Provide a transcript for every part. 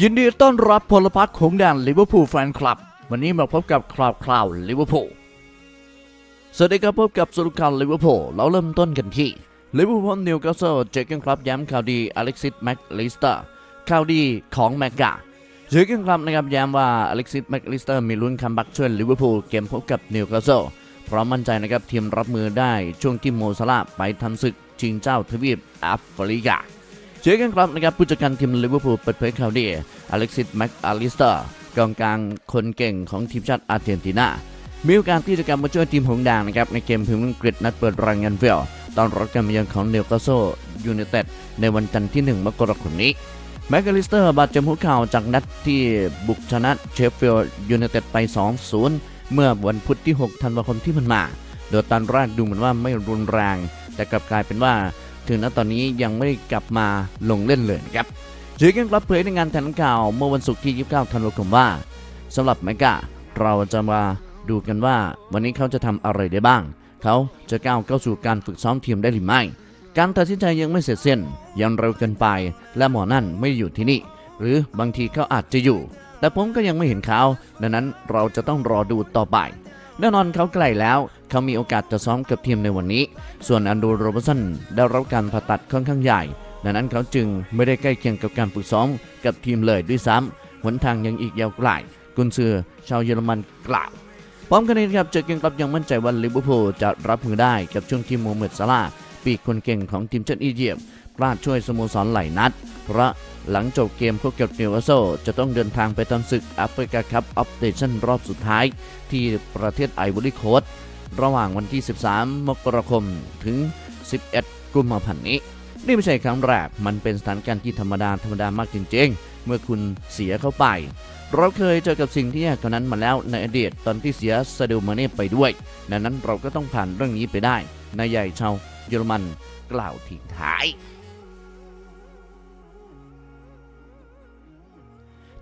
ยินดีต้อนรับพลพรรคของแดนลิเวอร์พูลแฟนคลับ วันนี้มาพบกับคราวคราวลิเวอร์พูลสวัสดีครับพบกับสรุปข่าวลิเวอร์พูลเราเริ่มต้นกันที่ลิเวอร์พูลนิวคาสเซิลเจอกันครับย้ำข่าวดีอเล็กซิสแม็กลิสเตอร์ข่าวดีของแมกกาเจอกันครับนะครับย้ำว่าอเล็กซิสแม็กลิสเตอร์มีลุ้นคัมบักช่วยลิเวอร์พูลเกมพบกับนิวคาสเซิลพร้อมมั่นใจนะครับทีมรับมือได้ช่วงที่โมซาลาไปทำศึกชิงเจ้าทวีปแอฟริกา เจอกันครับนะครับผู้จัดการทีมลิเวอร์พูลเปิดเผยข่าวดีอเล็กซิสแม็กอาลิสเตอร์กองกลางคนเก่งของทีมชาติอาร์เจนตินามีโอกาสที่จะกลับมาช่วยทีมหงส์แดงนะครับในเกมพรีเมียร์ลีกอังกฤษนัดเปิดรายงานเวลตอนรับการมาเยือนของนิวคาสเซิลยูไนเต็ดในวันจันทร์ที่ 1 มกราคมนี้แม็กอลิสเตอร์บาดเจ็บหัวเข่าจากนัดที่บุกชนะเชฟฟิลด์ยูไนเต็ดไป 2-0 เมื่อวันพุธที่ 6 ธันวาคมที่ผ่านมา โดยตอนแรกดูเหมือนว่าไม่รุนแรง แต่กลับกลายเป็นว่า ถึงณตอนนี้ยังไม่ได้กลับมาลงเล่นเลยนะครับเจอกันรับเผยในงานแถลงข่าวเมื่อวันศุกร์ที่ 29 ธันวาคมว่าสำหรับแมกาเราจะมาดูกันว่าวันนี้เขาจะทำอะไรได้บ้าง เขาจะก้าวเข้าสู่การฝึกซ้อมทีมได้หรือไม่ การตัดสินใจยังไม่เสร็จสิ้นยังเร็วเกินไป และหมอนั่นไม่อยู่ที่นี่ หรือบางทีเขาอาจจะอยู่ แต่ผมก็ยังไม่เห็นเขาดังนั้นเราจะต้องรอดูต่อไปแน่นอนเขาใกล้แล้ว เขามีโอกาสจะซ้อมกับทีมในวันนี้ ส่วนอันดูโรบสันได้รับการผ่าตัดค่อนข้างใหญ่ดังนั้นเขาจึงไม่ได้ใกล้เคียงกับการฝึกซ้อมกับทีมเลยด้วยซ้ำหนทางยังอีกยาวไกลกุนซือชาวเยอรมันกล่าวพร้อมกันนี้ครับเจอเกนครับยังมั่นใจว่าลิเวอร์พูลจะรับมือได้กับช่วงที่โมมเมดซาลาปีกคนเก่งของทีมชาติอียิปต์พลาดช่วยสโมสรไหลนัด เพราะหลังจบเกมพบกับนิวคาสเซิลจะต้องเดินทางไปทำศึกแอฟริกาคัพออฟเดชั่นรอบสุดท้าย ที่ประเทศไอวอรี่โคสต์ ระหว่างวันที่ 13 มกราคมถึง 11 กุมภาพันธ์นี้ นี่ไม่ใช่ครั้งแรก มันเป็นสถานการณ์ที่ธรรมดาธรรมดามากจริงๆ เมื่อคุณเสียเข้าไป เราเคยเจอกับสิ่งที่แย่กว่านั้นมาแล้วในอดีตตอนที่เสียซาดิโอมาเน่ไปด้วย ดังนั้นเราก็ต้องผ่านเรื่องนี้ไปได้นายใหญ่ชาวเยอรมันกล่าวทิ้งท้าย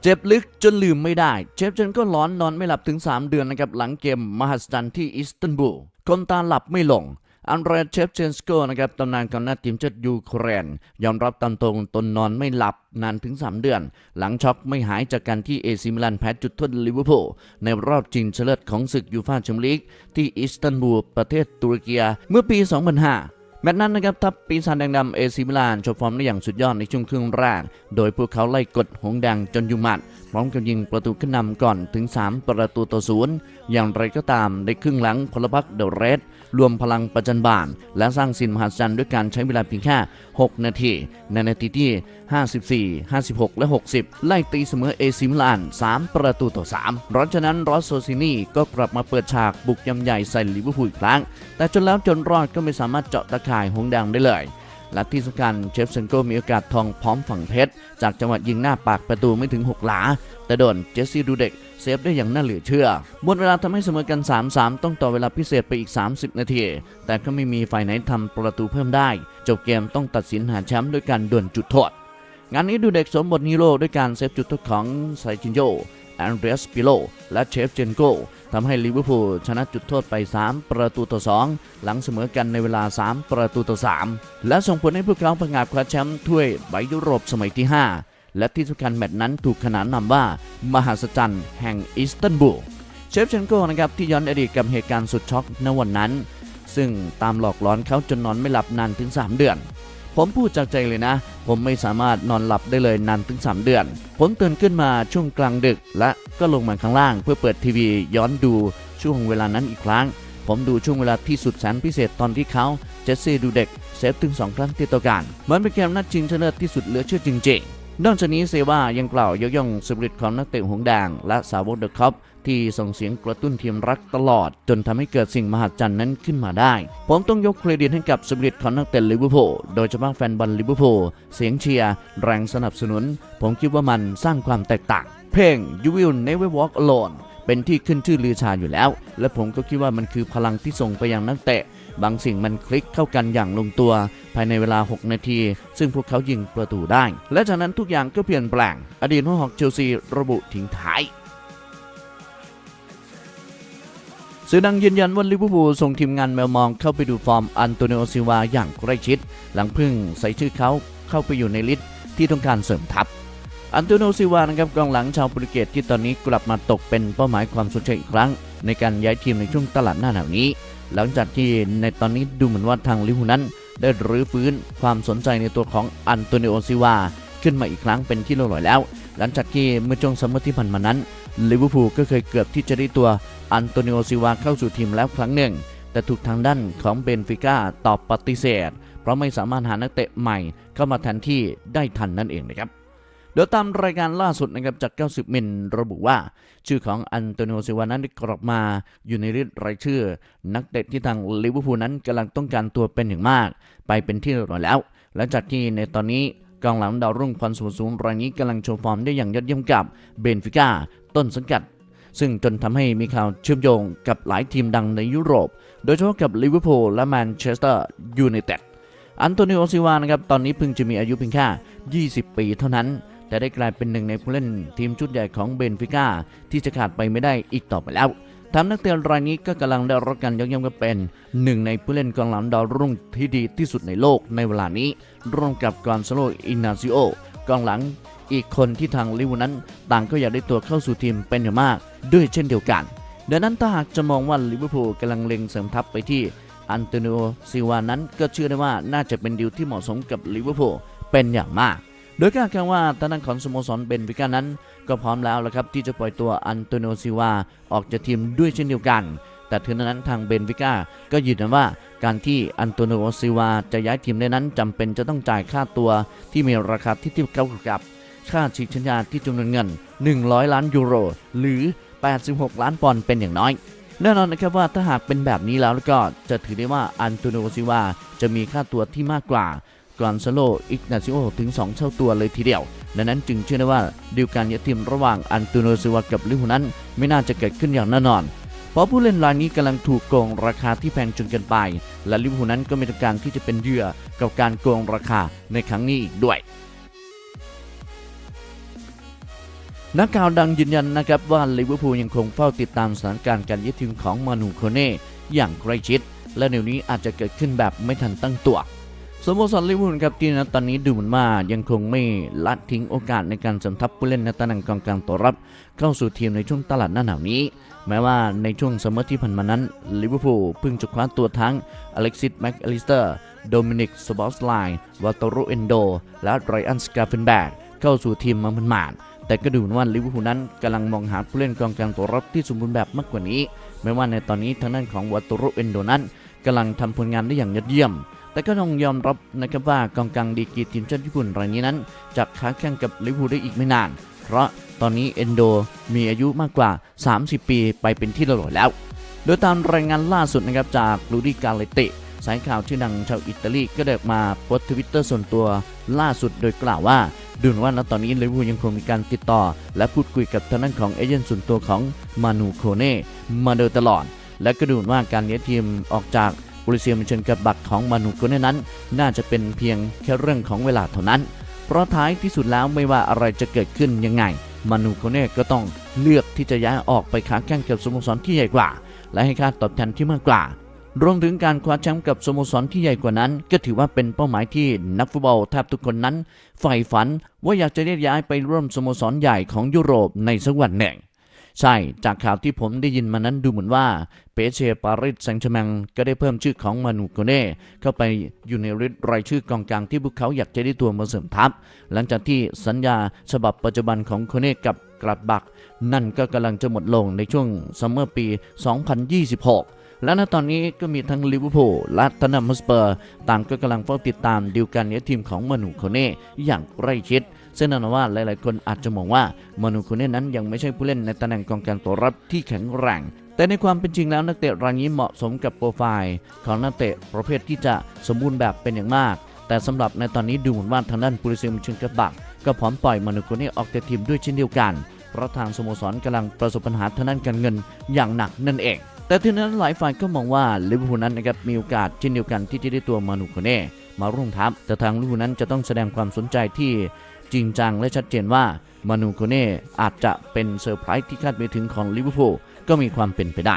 เจ็บลึกจนลืมไม่ได้ เชฟเจนก็ร้อนนอนไม่หลับถึง 3 เดือนนะครับหลังเกมมหัศจรรย์ที่อิสตันบูลคนตาหลับไม่ลงอันเดรเชฟเชนสโกนะครับตำนานกองหน้าทีมชาติยูเครน ยอมรับตามตรงตนนอนไม่หลับนานถึง 3 เดือน หลังช็อกไม่หายจากการที่เอซิมิลันแพ้จุดโทษลิเวอร์พูลในรอบชิงชนะเลิศของศึกยูฟ่าแชมเปี้ยนลีกที่อิสตันบูลประเทศตุรกีเมื่อปี 2005 แมตช์นั้นนะครับทัพปีศาจแดงดำเอซิมิลานโชว์ฟอร์มได้อย่างสุดยอดในช่วงครึ่งแรก โดยพวกเขาไล่กดหงแดงจนยุมัด ร้อมกับยิงประตูขึ้นนำก่อนถึง 3 ประตูต่อศูนย์อย่างไรก็ตามในครึ่งหลังพลพรรคเดอะเรดรวมพลังประจันบาน และสร้างสินมหัศจรรย์ด้วยการใช้เวลาเพียงแค่ 6 นาที ในนาทีที่ 54 56 และ 60 ไล่ตีเสมอเอซิมิลาน 3 ประตูต่อ3หลังจากนั้นรอสโซซินีก็กลับมาเปิดฉากบุกยำใหญ่ใส่ลิเวอร์พูลอีกครั้ง แต่จนแล้วจนรอดก็ไม่สามารถเจาะตะข่ายหงแดงได้เลย และที่สำคัญเชฟเซนโกมีโอกาสทองพร้อมฝั่งเพชร จากจังหวะยิงหน้าปากประตูไม่ถึง 6 หลา แต่โดนเจสซี่ดูเด็กเซฟได้อย่างน่าเหลือเชื่อ หมดเวลาทำให้เสมอกัน 3-3 ต้องต่อเวลาพิเศษไปอีก 30 นาที แต่ก็ไม่มีฝ่ายไหนทำประตูเพิ่มได้ จบเกมต้องตัดสินหาแชมป์ด้วยการดวลจุดโทษ งานนี้ดูเด็กสมบทฮีโร่ด้วยการเซฟจุดโทษของไซจินโย แอนเดรสปิโล และเชฟเจนโกทำให้ลิเวอร์พูลชนะจุดโทษไป 3 ประตูต่อ 2 หลังเสมอกันในเวลา 3 ประตูต่อ 3 และส่งผลให้พวกเขาประกาศคว้าแชมป์ถ้วยใบยุโรปสมัยที่ 5 และที่สำคัญแมตช์นั้นถูกขนานนามว่า มหัศจรรย์แห่งอิสตันบูลเชฟเชนโกนะครับที่ย้อนอดีตกับเหตุการณ์สุดช็อกในวันนั้น ซึ่งตามหลอกหลอนเขาจนนอนไม่หลับนานถึง 3 เดือน ผมพูดจากใจเลยนะ ผมไม่สามารถนอนหลับได้เลยนานถึง 3 เดือน ผมตื่นขึ้นมาช่วงกลางดึก และก็ลงมาข้างล่างเพื่อเปิดทีวีย้อนดูช่วงเวลานั้นอีกครั้ง ผมดูช่วงเวลาที่สุดแสนพิเศษตอนที่เขาเจสซี่ดูเด็กเซฟถึง 2 ครั้งติดต่อกันเหมือนเป็นเกมนัดชิงชนะเลิศที่สุดเหลือเชื่อจริงๆนอกจากนี้เซว่ายังกล่าวยกย่องสปิริตของนักเตะหงแดงและสาวกเดอะคัพ ที่ส่งเสียงกระตุ้นทีมรักตลอด จนทำให้เกิดสิ่งมหัศจรรย์นั้นขึ้นมาได้ ผมต้องยกเครดิตให้กับสปิริตของนักเตะลิเวอร์พูลโดยเฉพาะแฟนบอลลิเวอร์พูลเสียงเชียร์แรงสนับสนุน ผมคิดว่ามันสร้างความแตกต่าง เพลง You Will Never Walk Alone เป็นที่ขึ้นชื่อลือชาอยู่แล้ว และผมก็คิดว่ามันคือพลังที่ส่งไปยังนักเตะ บางสิ่งมันคลิกเข้ากันอย่างลงตัว ภายในเวลา 6 นาที ซึ่งพวกเขายิงประตูได้ และจากนั้นทุกอย่างก็เปลี่ยนแปลง อดีตหัวหอกเชลซีระบุทิ้งท้าย สื่อดังยืนยันว่าลิเวอร์พูลส่งทีมงานแมวมองเข้าไปดูฟอร์มอันโตนิโอซิวาอย่างใกล้ชิด หลังพึ่งใส่ชื่อเขาเข้าไปอยู่ในลิสต์ที่ต้องการเสริมทัพอันโตโนซิวานะครับกองหลังชาวโปรตุเกสที่ตอนนี้กลับมาตกเป็นเป้าหมายความสนใจอีกครั้ง ในการย้ายทีมในช่วงตลาดหน้าหนาวนี้ หลังจากที่ในตอนนี้ดูเหมือนว่าทางลิเวอร์พูลนั้น ได้รื้อฟื้นความสนใจในตัวของอันโตนิโอซิวาขึ้นมาอีกครั้งเป็นที่เรียบร้อยแล้ว หลังจากที่เมื่อช่วงซัมเมอร์ที่ผ่านมานั้น ลิเวอร์พูลก็เคยเกือบที่จะได้ตัวอันโตนิโอซิวาเข้าสู่ทีมแล้วครั้งหนึ่ง แต่ถูกทางด้านของเบนฟิก้าตอบปฏิเสธ เพราะไม่สามารถหานักเตะใหม่เข้ามาแทนที่ได้ทันนั่นเองนะครับเดี๋ยวตามรายการล่าสุดนะครับจาก 90 มิลระบุว่า ชื่อของอันโตนิโอซิวานั้นได้กลับมาอยู่ในริดรายชื่อ นักเตะที่ทางลิเวอร์พูลนั้นกำลังต้องการตัวเป็นอย่างมาก ไปเป็นที่เรียบร้อยแล้ว หลังจากที่ในตอนนี้ กองหลังดาวรุ่งควันสูงสูงรายนี้กำลังโชว์ฟอร์มได้อย่างยอดเยี่ยมกับเบนฟิก้าต้นสังกัด ซึ่งจนทำให้มีข่าวเชื่อมโยงกับหลายทีมดังในยุโรป โดยเฉพาะกับลิเวอร์พูลและแมนเชสเตอร์ยูไนเต็ดอันโตนิโอซิวานะครับตอนนี้เพิ่งจะมีอายุเพียงแค่ 20 ปีเท่านั้น แต่ได้กลายเป็นหนึ่งในผู้เล่นทีมชุดใหญ่ของเบนฟิก้าที่จะขาดไปไม่ได้อีกต่อไปแล้ว ทำนักเตะรายนี้ก็กำลังได้รับการยกย่องว่าเป็นหนึ่งในผู้เล่นกองหลังดาวรุ่งที่ดีที่สุดในโลกในเวลานี้ ร่วมกับกอนซาโลอินาซิโอกองหลังอีกคนที่ทางลิเวอร์พูลนั้น ต่างก็อยากได้ตัวเข้าสู่ทีมเป็นอย่างมาก ด้วยเช่นเดียวกัน ดังนั้นถ้าหากจะมองว่าลิเวอร์พูลกำลังเล็งเสริมทัพไปที่อันโตนิโอซิวานั้นก็เชื่อได้ว่าน่าจะเป็นดีลที่เหมาะสมกับลิเวอร์พูลเป็นอย่างมาก โดยการแข่งว่าทางด้านของสโมสรเบนฟิก้านั้น ก็พร้อมแล้วละครับที่จะปล่อยตัวอันโตนิโอซิวาออกจากทีมด้วยเช่นเดียวกัน แต่ถึงนั้นทางเบนฟิก้าก็ยืนยันว่าการที่อันโตนิโอซิวาจะย้ายทีมได้นั้นจำเป็นจะต้องจ่ายค่าตัวที่มีราคาที่เทียบเท่ากับค่าฉีกสัญญาที่จำนวนเงิน 100 ล้านยูโร หรือ 86 ล้านปอนด์เป็นอย่างน้อย แน่นอนนะครับว่าถ้าหากเป็นแบบนี้แล้วแล้วก็จะถือได้ว่าอันโตนิโอซิวาจะมีค่าตัวที่มากกว่า กรอนซาโลอิกนาซิโอถึง 2 เท่าตัวเลยทีเดียว ดังนั้นจึงเชื่อได้ว่าดีลการย้ายทีมระหว่างอันตนิโอซิวากับลิเวอร์พูนั้น ไม่น่าจะเกิดขึ้นอย่างแน่นอน เพราะผู้เล่นรายนี้กำลังถูกโกงราคาที่แพงจนเกินไป และลิเวอร์พูนั้นก็ม่ต้องการที่จะเป็นเหยื่อกับการโกงราคาในครั้งนี้อีกด้วยนักข่าวดังยืนยันนะครับว่าลิเวอร์พูลยังคงเฝ้าติดตามสถานการณ์การยึดทีมของมานูโคเน่อย่างใกล้ชิด และในวนี้อาจจะเกิดขึ้นแบบไม่ทันตั้งตัว สโมสรลิเวอร์พูลครับที่นะตอนนี้ดูเหมือนว่ายังคงไม่ละทิ้งโอกาสในการสำทับผู้เล่นในตำแหน่งกองกลางตัวรับ เข้าสู่ทีมในช่วงตลาดหน้าหนาวนี้ แม้ว่าในช่วงซัมเมอร์ที่ผ่านมานั้นลิเวอร์พูลเพิ่งจะคว้าตัวทั้งอเล็กซิสแม็กอลิสเตอร์โดมินิกสบอสไลน์วาโตโรเอนโด และไรอันสกาเฟนแบกเข้าสู่ทีมมามันหมาดแต่ก็ดูเหมือนว่าลิเวอร์พูลนั้นกำลังมองหาผู้เล่นกองกลางตัวรับที่สมบูรณ์แบบมากกว่านี้ แม้ว่าในตอนนี้ทางด้านของวาโตโรเอนโดนั้นกำลังทำผลงานได้อย่างยอดเยี่ยม แต่ก็ต้องยอมรับนะครับว่ากองกลางดีกรีทีมชาติญี่ปุ่นรายนี้นั้นจะค้าแข่งกับลิเวอร์พูลได้อีกไม่นาน เพราะตอนนี้เอนโดมีอายุมากกว่า 30 ปีไปเป็นที่เรียบร้อยแล้ว โดยตามรายงานล่าสุดนะครับจากลูดี้กาเลเตสายข่าวชื่อดังชาวอิตาลีก็ได้ออกมาโพสต์ทวิตเตอร์ส่วนตัวล่าสุดโดยกล่าวว่าดูนว่าณตอนนี้ลิเวอร์พูลยังคงมีการติดต่อ และพูดคุยกับทางด้านของเอเจนต์ส่วนตัวของมานูโคเน่มาโดยตลอด และก็ดูนว่าการย้ยทีมออกจาก บริเซียมเชนกับบักของมานูโคเน่นั้น น่าจะเป็นเพียงแค่เรื่องของเวลาเท่านั้น เพราะท้ายที่สุดแล้วไม่ว่าอะไรจะเกิดขึ้นยังไง มานูโคเน่ก็ต้องเลือกที่จะย้ายออกไปค้าแข่งกับสโมสรที่ใหญ่กว่า และให้ค่าตอบแทนที่มากกว่ารวมถึงการคว้าแชมป์กับสโมสรที่ใหญ่กว่านั้น ก็ถือว่าเป็นเป้าหมายที่นักฟุตบอลแทบทุกคนนั้นใฝ่ฝันว่าอยากจะได้ย้ายไปร่วมสโมสรใหญ่ของยุโรปในสักวันหนึ่ง ใช่ จากข่าวที่ผมได้ยินมานั้นดูเหมือนว่าเปเชปาริสแซงต์แชร์แมงก็ได้เพิ่มชื่อของมานูโกเน่เข้าไปอยู่ในริดรายชื่อกองกลางที่พวกเขาอยากจะได้ตัวมาเสริมทัพ หลังจากที่สัญญาฉบับปัจจุบันของโคเน่กับกลัดบัก นั่นก็กำลังจะหมดลงในช่วงซัมเมอร์ปี 2026และณตอนนี้ก็มีทั้งลิเวอร์พูลและทนัมสเปอร์ ต่างก็กำลังเฝ้าติดตามดีลการย้ยทีมของมานูโคเน่อย่างใกล้ชิด ซึ่งแน่นอนว่าหลายๆ คนอาจจะมองว่ามานูโคเน่นั้นยังไม่ใช่ผู้เล่นในตำแหน่งกองกลางตัวรับที่แข็งแรงแต่ในความเป็นจริงแล้วนักเตะรายนี้เหมาะสมกับโปรไฟล์ของนักเตะประเภทที่จะสมบูรณ์แบบเป็นอย่างมาก แต่สำหรับในตอนนี้ดูเหมือนว่าทางด้านปุริซียมเชนกะบัก ก็พร้อมปล่อยมานูโคเน่ออกจากทีมด้วยเช่นเดียวกัน เพราะทางสโมสรกำลังประสบปัญหาทางด้านการเงินอย่างหนักนั่นเอง แต่ทีนั้นหลายฝ่ายก็มองว่าลิเวอร์พูลนั้นนะครับมีโอกาสเช่นเดียวกันที่จะได้ตัวมานูโคเน่มาร่วมทัพแต่ทางลิเวอร์พูลนั้นจะต้องแสดงความสนใจที่ จริงจังและชัดเจนว่ามานูโคเน่อาจจะเป็นเซอร์ไพรส์ที่คาดไม่ถึงของลิเวอร์พูลก็มีความเป็นไปได้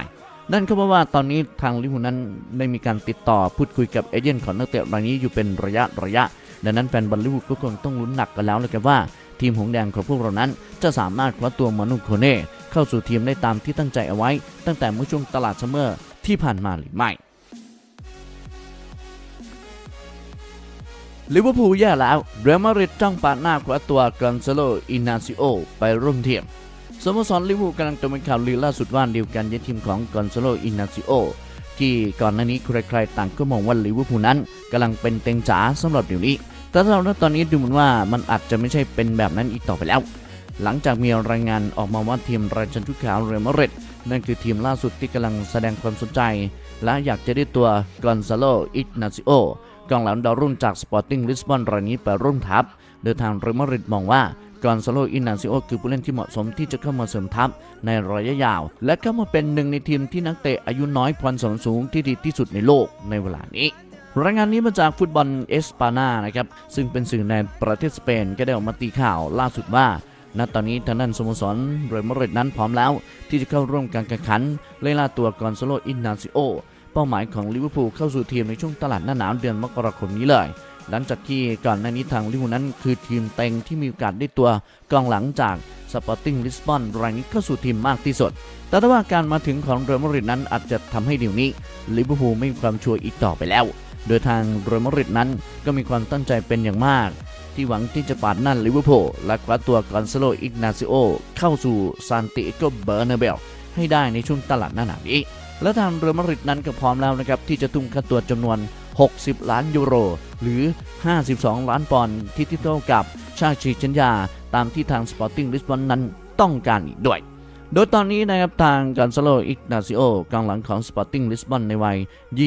นั่นก็เพราะว่าตอนนี้ทางลิเวอร์พูลนั้นได้มีการติดต่อพูดคุยกับเอเจนต์ของนักเตะรายนี้อยู่เป็นระยะระยะ ดังนั้นแฟนบอลลิเวอร์พูลก็คงต้องลุ้นหนักกันแล้วเลยกันว่าทีมหงแดงของพวกเรานั้น จะสามารถคว้าตัวมานุโคเน่เข้าสู่ทีมได้ตามที่ตั้งใจเอาไว้ ตั้งแต่เมื่อช่วงตลาดซัมเมอร์ที่ผ่านมาหรือไม่ ลิเวอร์พูลแย่แล้ว เรอัลมาดริดจ้องปาดหน้าคว้าตัวกอนซาโลอินาซิโอไปร่วมทีมสโมสรลิเวอร์พูลกำลังตกเป็นข่าวลือล่าสุดว่าดีลการย้ายทีมของกอนซาโลอินาซิโอที่ก่อนหน้านี้ใครๆต่างก็มองว่าลิเวอร์พูลนั้นกำลังเป็นเต็งจ๋าสำหรับเดี๋ยวนี้ แต่สำหรับตอนนี้ดูเหมือนว่ามันอาจจะไม่ใช่เป็นแบบนั้นอีกต่อไปแล้ว หลังจากมีรายงานออกมาว่าทีมราชันชุดขาวเรอัลมาดริดนั่นคือทีมล่าสุดที่กำลังแสดงความสนใจ และอยากจะได้ตัวกอนซาโลอินาซิโอ กองหลังดาวรุ่งจากสปอร์ติ้งลิสบอนรายนี้ไปร่วมทัพโดยทางเรอัลมาดริดมองว่ากอนซาโลอินาซิโอคือผู้เล่นที่เหมาะสมที่จะเข้ามาเสริมทัพในระยะยาว และเข้ามาเป็นหนึ่งในทีมที่นักเตะอายุน้อยพรสวรรค์สูงที่ดีที่สุดในโลกในเวลานี้รายงานนี้มาจากฟุตบอลเอสปานานะครับ ซึ่งเป็นสื่อในประเทศสเปนก็ได้ออกมาตีข่าวล่าสุดว่า ณ ตอนนี้ทางด้านสโมสรเรอัลมาดริดนั้นพร้อมแล้ว ที่จะเข้าร่วมการแข่งขันไล่ล่าตัวกอนซาโลอินนาซิโอ เป้าหมายของลิเวอร์พูลเข้าสู่ทีมในช่วงตลาดหน้าหนาวเดือนมกราคมนี้เลย หลังจากที่ก่อนหน้านี้ทางลิเวอร์พูลนั้นคือทีมเต็งที่มีโอกาสได้ตัวกองหลังจากสปอร์ติ้งลิสบอนรายนี้เข้าสู่ทีมมากที่สุด แต่ถ้าว่าการมาถึงของเรอัลมาดริดนั้นอาจจะทำให้เดี๋ยวนี้ลิเวอร์พูลไม่มีความชัวร์อีกต่อไปแล้ว โดยทางเรอัลมาดริดนั้นก็มีความตั้งใจเป็นอย่างมากที่หวังที่จะปาดหนั่นลิเวอร์พูลและคว้าตัวกอนซาโลอิกนาซิโอเข้าสู่ซานติเอโกเบอร์นาเบลให้ได้ในช่วงตลาดหน้าหนาวนี้ และทางเรอัลมาดริดนั้นก็พร้อมแล้วนะครับที่จะทุ่มค่าตัวจำนวน 60 ล้านยูโร หรือ 52 ล้านปอนด์ที่เท่ากับชาชิชัญญา ตามที่ทางสปอร์ติ้งลิสบอนนั้นต้องการอีกด้วย โดยตอนนี้นะครับทางกอนซาโลอิกนาซิโอกองหลังของสปอร์ติ้งลิสบอนในวัย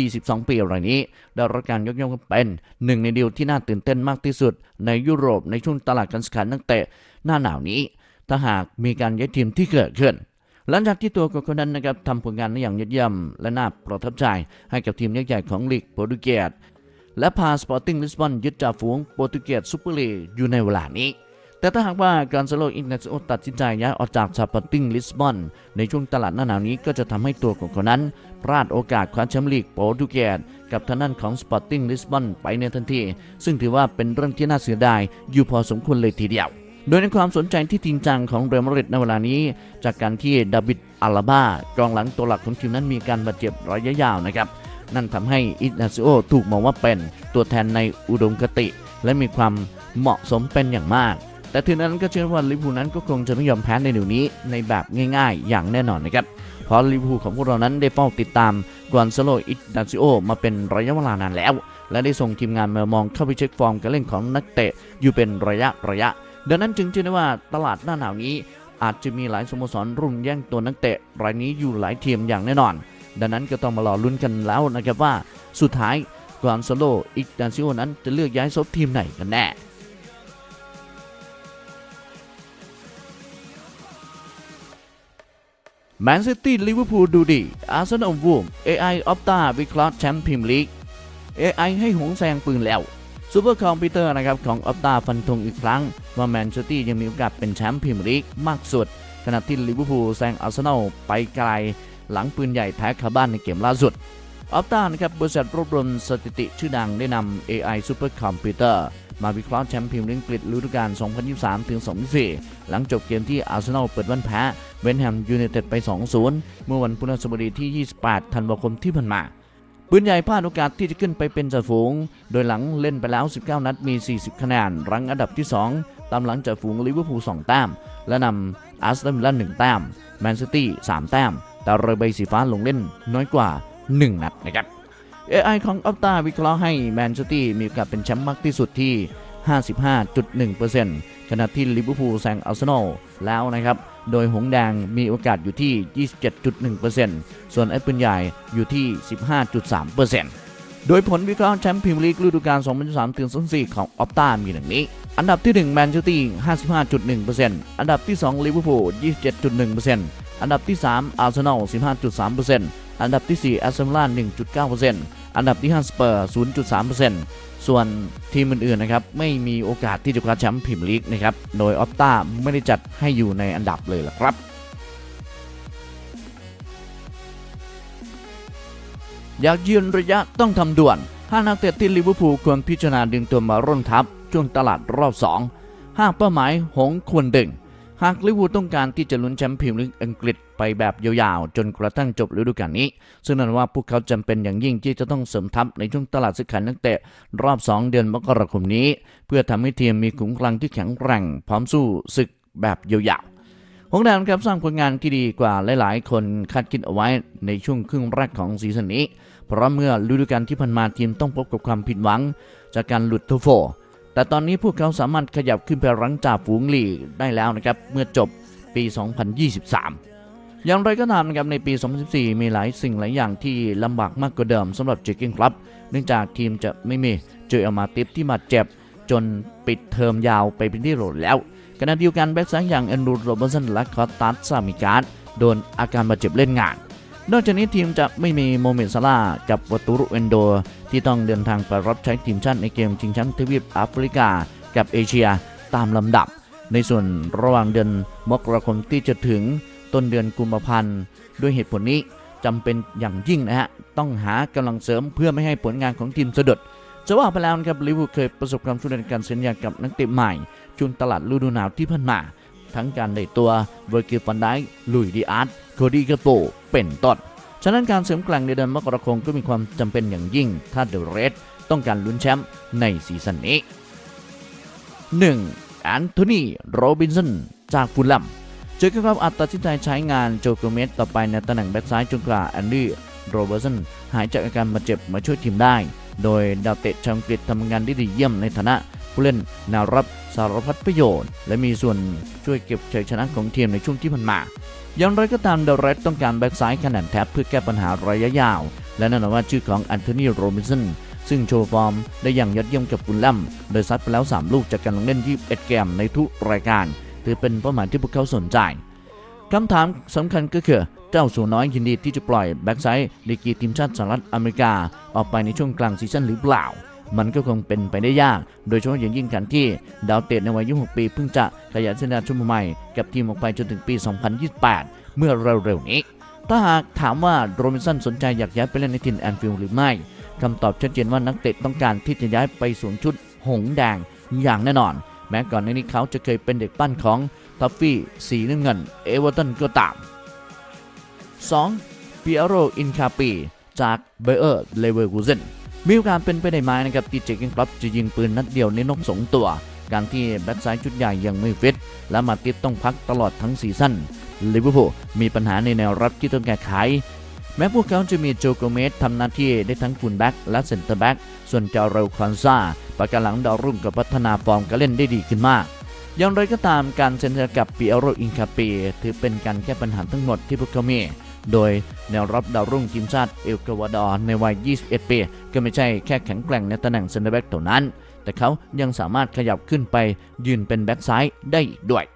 22 ปีรายนี้ ได้รับการยกย่องเป็นหนึ่งในดีลที่น่าตื่นเต้นมากที่สุด ในยุโรปในช่วงตลาดการซื้อขายนักเตะหน้าหนาวนี้ ถ้าหากมีการย้ายทีมที่เกิดขึ้น หลังจากที่ตัวคนนั้นนะครับทำผลงานได้อย่างยอดเยี่ยม และน่าประทับใจให้กับทีมยักษ์ใหญ่ของลีกโปรตุเกสและพาสปอร์ติ้งลิสบอนยึดจ่าฝูงโปรตุเกสซูเปอร์ลีกอยู่ในเวลานี้แต่ถ้าหากว่าการซาโลอินเนสโอตัดสินใจย้ายออกจากสปอร์ติ้งลิสบอนในช่วงตลาดหน้าหนาวนี้ก็จะทำให้ตัวของเขานั้น พลาดโอกาสคว้าแชมป์ลีกโปรตุเกสกับทางด้านของสปอร์ติ้งลิสบอนไปในทันที ซึ่งถือว่าเป็นเรื่องที่น่าเสียดายอยู่พอสมควรเลยทีเดียว โดยในความสนใจที่จริงจังของเรอัลมาดริดในเวลานี้ จากการที่ดาวิดอาลาบากองหลังตัวหลักของทีมนั้นมีการบาดเจ็บระยะยาวนะครับ นั่นทำให้อินาซิโอถูกมองว่าเป็นตัวแทนในอุดมคติ และมีความเหมาะสมเป็นอย่างมาก แต่ถึงนั้นก็เชื่อว่าลิเวอร์พูลนั้นก็คงจะไม่ยอมแพ้ในเดี๋ยวนี้ในแบบง่ายๆ อย่างแน่นอนนะครับเพราะลิเวอร์พูลของพวกเรานั้นได้เฝ้าติดตามกวนซโลอินาซิโอมาเป็นระยะเวลานานแล้ว และได้ส่งทีมงานมามองเข้าไปเช็คฟอร์มการเล่นของนักเตะอยู่เป็นระยะระยะ ดังนั้นจึงเชื่อได้ว่าตลาดหน้าหนาวนี้ อาจจะมีหลายสโมสรรุ่มแย่งตัวนักเตะรายนี้อยู่หลายทีมอย่างแน่นอน ดังนั้นก็ต้องมารอลุ้นกันแล้วนะครับว่าสุดท้ายกอนซาโลอิกดานซิโอนั้นจะเลือกย้ายซบทีมไหนกันแน่แมนซิตี้ลิเวอร์พูลดูดี อาร์เซนอลวูม AI ออฟตาวิเคราะห์แชมป์พรีเมียร์ลีก AI ให้หงแซงปืนแล้ว ซูเปอร์คอมพิวเตอร์นะครับของออฟตาฟันธงอีกครั้ง ว่าแมนซิตี้ยังมีโอกาสเป็นแชมป์พรีเมียร์ลีกมากสุด ขณะที่ลิเวอร์พูลแซงอาร์เซนอลไปไกล หลังปืนใหญ่แพ้คาบ้านในเกมล่าสุดออฟตานะครับบริษัทรวบรวมสถิติชื่อดังได้นำ AI Super Computer มาวิเคราะห์แชมป์พรีเมียร์ลีกอังกฤษฤดูกาล 2023ถึง2024 หลังจบเกมที่อาร์เซนอลเปิดบ้านแพ้เวนแฮมยูไนเต็ดไป 2-0 เมื่อวันพฤหัสบดีที่ 28 ธันวาคมที่ผ่านมา ปืนใหญ่พลาดโอกาสที่จะขึ้นไปเป็นจ่าฝูง โดยหลังเล่นไปแล้ว 19 นัดมี 40 คะแนน รั้งอันดับที่ 2 ตามหลังจ่าฝูงลิเวอร์พูล 2 แต้ม และนำอาร์เซนอล1แต้ม แมนซิตี้ 3 แต้ม แต่เรือใบสีฟ้าลงเล่นน้อยกว่า 1 นัดนะครับ AI ของออฟตาวิเคราะห์ให้แมนซิตี้มีโอกาสเป็นแชมป์มากที่สุดที่ 55.1%ขณะที่ลิเวอร์พูลแซงอาร์เซนอลแล้วนะครับ โดยหงแดงมีโอกาสอยู่ที่ 27.1%ส่วนไอ้ปืนใหญ่อยู่ที่ 15.3%โดยผลวิเคราะห์แชมป์พรีเมียร์ลีกฤดูกาล 2023-2024 ของออฟตามีดังนี้ อันดับที่ 1 แมนซิตี้55.1%อันดับที่ 2 ลิเวอร์พูล 27.1%อันดับที่ 3 อาร์เซนอล 15.3%อันดับที่ 4 แอสตันวิลล่า 1.9% อันดับที่5สเปอร์ 0.3%ส่วนทีมอื่นๆนะครับไม่มีโอกาสที่จะคว้าแชมป์พรีเมียร์ลีกนะครับโดยออฟตาไม่ได้จัดให้อยู่ในอันดับเลยล่ะครับอยากยืนระยะต้องทำด่วน 5 นักเตะที่ลิเวอร์พูลควรพิจารณาดึงตัวมาร่วมทัพช่วงตลาดรอบ2หากเป้าหมายหงควรดึง หากลิเวอร์พูลต้องการที่จะลุ้นแชมป์พรีเมียร์ลีกอังกฤษไปแบบยาวๆ จนกระทั่งจบฤดูกาลนี้ ซึ่งนั่นว่าพวกเขาจำเป็นอย่างยิ่งที่จะต้องเสริมทัพในช่วงตลาดซื้อขายนักเตะรอบ 2 เดือนมกราคมนี้ เพื่อทำให้ทีมมีขุมกำลังที่แข็งแกร่ง พร้อมสู้ศึกแบบยาวๆหงแดงครับสร้างผลงานที่ดีกว่าหลาย ๆ คนคาดคิดเอาไว้ในช่วงครึ่งแรกของซีซั่นนี้ เพราะเมื่อฤดูกาลที่ผ่านมาทีมต้องพบกับความผิดหวัง จากการหลุดท็อปโฟ แต่ตอนนี้พวกเขาสามารถขยับขึ้นไปรังจ่าฝูงลีกได้แล้วนะครับ เมื่อจบปี 2023 อย่างไรก็ตามนะครับในปี 2014 มีหลายสิ่งหลายอย่างที่ลำบากมากกว่าเดิมสำหรับเจคกิ้งครับเนื่องจากทีมจะไม่มีเจอเอลมาติฟที่มาเจ็บ จนปิดเทอมยาวไปเป็นที่โหลดแล้วขณะเดียวกันแบ็กซ้ายอย่างแอนดรูโรเบอร์สันและคอตตัสซามิการ์ดโดนอาการบาดเจ็บเล่นงาน นอกจากนี้ทีมจะไม่มีโมเมนต์ซาลากับวัตุรุเอนโด ที่ต้องเดินทางไปรับใช้ทีมชาติในเกมชิงแชมป์ทวีปแอฟริกา กับเอเชียตามลำดับ ในส่วนระหว่างเดือนมกราคมที่จะถึงต้นเดือนกุมภาพันธ์ด้วยเหตุผลนี้จำเป็นอย่างยิ่งนะฮะ ต้องหากำลังเสริมเพื่อไม่ให้ผลงานของทีมสะดุดจะว่าไปแล้วนะครับลิเวอร์พูลเคยประสบความสำเร็จในการเซ็นสัญญากับนักเตะใหม่ช่วงตลาดฤดูหนาวที่ผ่านมา ทั้งการได้ตัวเวอร์กิลฟันไดลุยดีอาร์ตโคดี้กาโปเป็นต้นฉะนั้นการเสริมแกล่งในเดือนมกราคมก็มีความจำเป็นอย่างยิ่ง ถ้าเดอะเรดต้องการลุ้นแชมป์ในซีซั่นนี้ 1. แอนโทนีโรบินสันจากฟูลแลมเจอกันครับอัดตัดสินใจใช้งานโจโกเมสต่อไปในตำแหน่งแบ็กซ้ายจนกว่าแอนดี้โรเบอร์สันหายจากอาการบาดเจ็บมาช่วยทีมได้ โดยดาวเตะชาวอังกฤษทำงานได้ดีเยี่ยมในฐานะ ผู้เล่นแนวรับสารพัดประโยชน์ และมีส่วนช่วยเก็บชัยชนะของทีมในช่วงที่ผ่านมา อย่างไรก็ตามเดอะเรดต้องการแบ็กซ้ายขนาดแทบเพื่อแก้ปัญหาระยะยาว และแน่นอนว่าชื่อของแอนโทนีโรบินสันซึ่งโชว์ฟอร์มได้อย่างยอดเยี่ยมกับฟุลแลมโดยซัดไปแล้ว 3 ลูกจากการลงเล่น 21 เกมในทุกรายการ ถือเป็นเป้าหมายที่พวกเขาสนใจคำถามสำคัญก็คือเจ้าสัวน้อยยินดีที่จะปล่อยแบ็กไซด์ดีกีทีมชาติสหรัฐอเมริกา ออกไปในช่วงกลางซีซั่นหรือเปล่า มันก็คงเป็นไปได้ยาก โดยเฉพาะอย่างยิ่งการที่ดาวเตะในวัย 26 ปีเพิ่งจะขยันสัญญาชุมใหม่กับทีมออกไปจนถึงปี 2028 เมื่อเร็วๆนี้ ถ้าหากถามว่าโรบินสันสนใจอยากย้ายไปเล่นในทีมแอนฟิลด์หรือไม่คำตอบชัดเจนว่านักเตะต้องการที่จะย้ายไปสวมชุดหงส์แดงอย่างแน่นอน แม้ก่อนหน้านี้เขาจะเคยเป็นเด็กปั้นของทัฟฟี่สีน้ำเงินเอเวอร์ตันก็ตาม 2. ปิเอโรอินคาปี จากเบเออร์เลเวอร์กูเซน มีโอกาสเป็นไปได้ไหมนะครับที่เจคเกนคลับจะยิงปืนนัดเดียวในนกสงตัว การที่แบ็กซ้ายชุดใหญ่ยังไม่ฟิตและมาติดต้องพักตลอดทั้งซีซั่นลิเวอร์พูลมีปัญหาในแนวรับที่ต้องแก้ไขแม้พวกเขาจะมีโจโกเมสทำหน้าที่ได้ทั้งฟูลแบ็กและเซนเตอร์แบ็กส่วนเจาเรลคอนซาประกาหลังดาวรุ่งกับพัฒนาฟอร์มการเล่นได้ดีขึ้นมาก อย่างไรก็ตามการเซ็นสัญญากับปิเอโรอินคาเปีถือเป็นการแก้ปัญหาทั้งหมดที่พวกเขามี โดยแนวรับดาวรุ่งทีมชาติเอลกวาดอร์ในวัย 21 ปี ก็ไม่ใช่แค่แข็งแกร่งในตำแหน่งเซนเตอร์แบ็กเท่านั้น แต่เขายังสามารถขยับขึ้นไปยืนเป็นแบ็กซ้ายได้อีกด้วย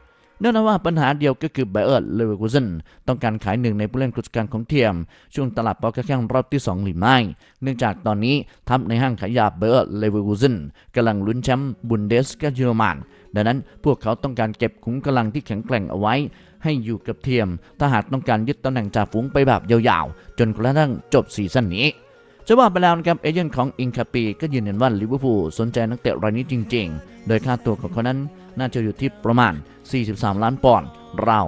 แน่นอนว่าปัญหาเดียวก็คือไบเออร์เลเวอร์คูเซนต้องการขายหนึ่งในผู้เล่นกุศการของเทียม ช่วงตลาดปอกแข้งรอบที่ 2 หรือไม่ เนื่องจากตอนนี้ทัพในห้างขายยาไบเออร์เลเวอร์คูเซนกำลังลุ้นแชมป์บุนเดสกาเยอรมัน ดังนั้นพวกเขาต้องการเก็บขุมกำลังที่แข็งแกร่งเอาไว้ ให้อยู่กับเทียม ถ้าหากต้องการยึดตำแหน่งจ่าฝูงไปแบบยาวๆ จนกระทั่งจบซีซั่นนี้จะว่าไปแล้วนะครับเอเจนต์ของอิงคาปีก็ยืนยันว่าลิเวอร์พูลสนใจนักเตะรายนี้จริง ๆ โดยค่าตัวของเขานั้นน่าจะอยู่ที่ประมาณ 43 ล้านปอนด์ราว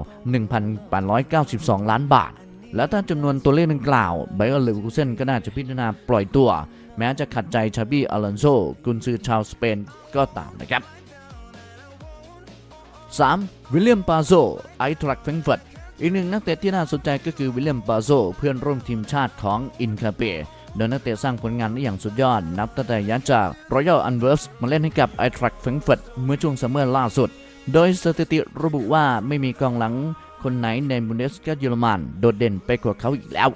1,892 ล้านบาท และถ้าจำนวนตัวเลขดังกล่าวไบเออร์เลเวอร์คูเซนก็น่าจะพิจารณาปล่อยตัว แม้จะขัดใจชาบี้อลอนโซกุนซือชาวสเปนก็ตามนะครับ 3. วิลเลียมปาโซไอทรักเฟงเฟิร์ตอีกหนึ่งนักเตะที่น่าสนใจก็คือวิลเลียมปาโซเพื่อนร่วมทีมชาติของอินคาเปโดยนักเตะสร้างผลงานได้อย่างสุดยอด นับตั้งแต่ย้ายจากรอยัลอันเวิร์สมาเล่นให้กับไอทรักเฟงเฟิร์ตเมื่อช่วงซัมเมอร์ล่าสุด โดยสถิติระบุว่าไม่มีกองหลังคนไหนในบุนเดสกาเยอรมันโดดเด่นไปกว่าเขาอีกแล้ว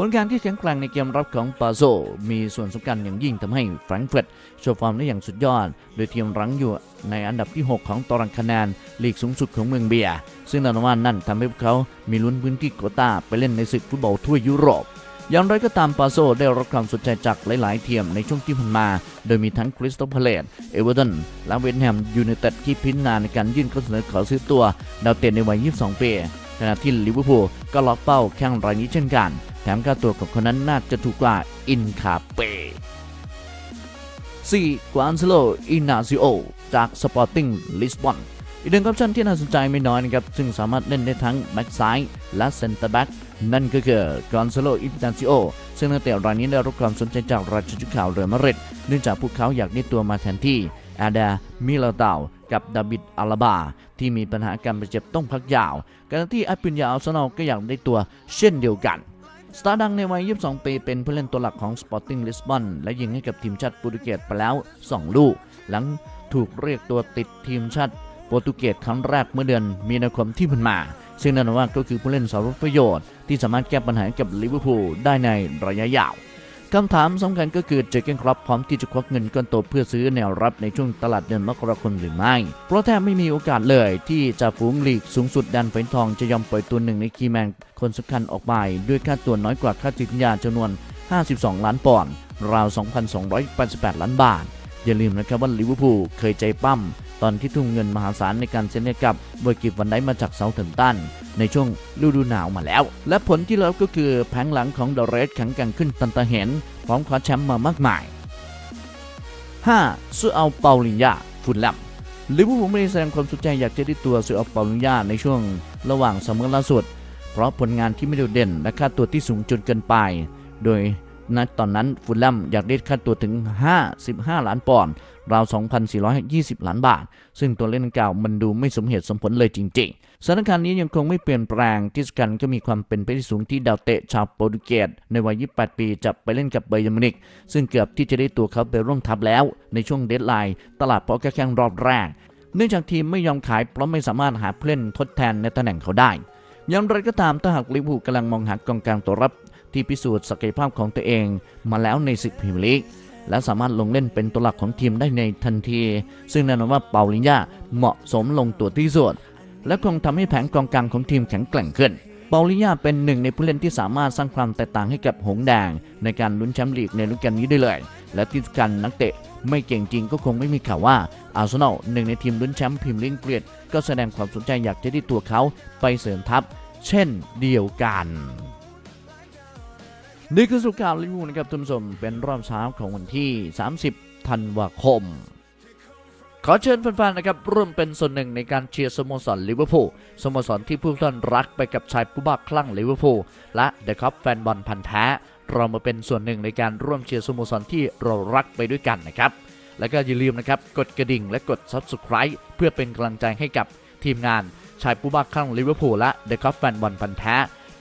ผลการที่แข็งแกร่งในเกมรับของปาโซมีส่วนสำคัญอย่างยิ่งทำให้แฟรงก์เฟิร์ตโชว์ฟอร์มได้อย่างสุดยอด โดยทีมรั้งอยู่ในอันดับที่ 6 ของตารางคะแนนลีกสูงสุดของเมืองเบียร์ซึ่งแน่นอนว่านั่นทำให้พวกเขามีลุ้นพื้นที่โควต้าไปเล่นในศึกฟุตบอลทั่วยุโรปอย่างไรก็ตามปาโซได้รับความสนใจจากหลาย ๆ ทีมในช่วงที่ผ่านมา โดยมีทั้งคริสตัลพาเลตเอเวอร์ตัน และเวสต์แฮมยูไนเต็ดที่พิจารณาในการยื่นข้อเสนอขอซื้อตัว ดาวเตะในวัย 22 ปี ขณะที่ลิเวอร์พูลก็ล็อกเป้าแข่งรายนี้เช่นกัน แถมค่าตัวของคนนั้นน่าจะถูกกว่าอินคาเป 4. กวานเซโลอินาซิโอจากสปอร์ติ้งลิสบอนอีกหนึ่งออปชั่นที่น่าสนใจไม่น้อยนะครับ ซึ่งสามารถเล่นได้ทั้งแบ็กซ้ายและเซนเตอร์แบ็กนั่นก็คือกอนซาโลอินาซิโอซึ่งนักเตะรายนี้ได้รับความสนใจจากราชจุข่าวเรือมาริดเนื่องจากพวกเขาอยากได้ตัวมาแทนที่อาดา มิลาตากับดาบิดอาลาบา ที่มีปัญหาการบาดเจ็บต้องพักยาวขณะที่อาปิญญาอัลซานอลก็อยากได้ตัวเช่นเดียวกัน สตาร์ดังในวัย 22 ปีเป็นผู้เล่นตัวหลักของ Sporting Lisbon และยิงให้กับทีมชาติโปรตุเกสไปแล้ว 2 ลูก หลังถูกเรียกตัวติดทีมชาติโปรตุเกสครั้งแรกเมื่อเดือนมีนาคมที่ผ่านมา ซึ่งนั่นว่าก็คือผู้เล่นสารประโยชน์ที่สามารถแก้ปัญหาให้กับลิเวอร์พูลได้ในระยะยาว คำถามสำคัญก็คือเจอเกนครอปพร้อมที่จะควักเงินก้อนโตเพื่อซื้อแนวรับในช่วงตลาดเดือนมกราคมหรือไม่ เพราะแทบไม่มีโอกาสเลยที่จะฝูงลีกสูงสุดดันไฟนทองจะยอมปล่อยตัวหนึ่งในคีแมนคนสำคัญออกไป ด้วยค่าตัวน้อยกว่าค่าจิตวิญญาจำนวน 52 ล้านปอนด์ราว 2,288 ล้านบาท อย่าลืมนะครับว่าลิเวอร์พูลเคยใจปั้มตอนที่ทุ่มเงินมหาศาลในการเซ็นให้กับเบอร์กิฟวันไดมาจากเซาเทมตันในช่วงฤดูหนาวมาแล้ว และผลที่แล้วก็คือแผงหลังของเดอะเรสแข็งแกร่งขึ้นตันตาเห็น พร้อมคว้าแชมป์มามากมาย 5. ซูเอัลเปาลินยาฟุนแลมลิเวอร์พูลไม่ได้แสดงความสนใจอยากจะได้ตัวซูเอัลเปาลินยาในช่วงระหว่างซัมอล่าสุด เพราะผลงานที่ไม่โดดเด่นและค่าตัวที่สูงจนเกินไป โดย ณตอนนั้นฟุลแลมอยากได้ค่าตัวถึง 55 ล้านปอนด์ราว 2,420 ล้านบาท ซึ่งตัวเลขดังกล่าวมันดูไม่สมเหตุสมผลเลยจริงๆ สถานการณ์นี้ยังคงไม่เปลี่ยนแปลงที่สำคัญก็มีความเป็นไปได้สูงที่ดาวเตะชาวโปรตุเกสในวัย 28 ปีจะไปเล่นกับเบย์มินิก ซึ่งเกือบที่จะได้ตัวเขาไปร่วมทัพแล้ว ในช่วงเดดไลน์ ตลาดเพาะแค่แข่งรอบแรก เนื่องจากทีมไม่ยอมขายเพราะไม่สามารถหาผู้เล่นทดแทนในตำแหน่งเขาได้อย่างไรก็ตามถ้าหากลิเวอร์พูลกำลังมองหากองกลางตัวรับ ที่พิสูจน์ศักยภาพของตัวเองมาแล้วในศึกพรีเมียร์ลีกและสามารถลงเล่นเป็นตัวหลักของทีมได้ในทันที ซึ่งแน่นอนว่าเปาลินยาเหมาะสมลงตัวที่สุดและคงทำให้แผงกองกลางของทีมแข็งแกร่งขึ้น เปาลินยาเป็นหนึ่งในผู้เล่นที่สามารถสร้างความแตกต่างให้กับหงแดง ในการลุ้นแชมป์ลีกในฤดูกาลนี้ได้เลย และที่สำคัญนักเตะไม่เก่งจริงก็คงไม่มีข่าวว่าอาร์เซนอลหนึ่งในทีมลุ้นแชมป์พรีเมียร์ลีกอังกรีกก็แสดงความสนใจอยากจะได้ตัวเขาไปเสริมทัพ เช่นเดียวกัน นี่คือสุข่าวลิวูนะครับท่านผู้ชมเป็นรอบเช้าของวันที่ 30 ธันวาคม ขอเชิญแฟนๆนะครับร่วมเป็นส่วนหนึ่งในการเชียร์สโมสรลิเวอร์พูลสโมสรที่ผู้ท่านรักไปกับชายผู้บ้าคลั่งลิเวอร์พูลและเดอะคัพแฟนบอลพันธ์แท้ เรามาเป็นส่วนหนึ่งในการร่วมเชียร์สโมสรที่เรารักไปด้วยกันนะครับ แล้วก็อย่าลืมนะครับกดกระดิ่งและกด Subscribe เพื่อเป็นกำลังใจให้กับทีมงานชายผู้บ้าคลั่งลิเวอร์พูลและเดอะคัพแฟนบอลพันธ์แท้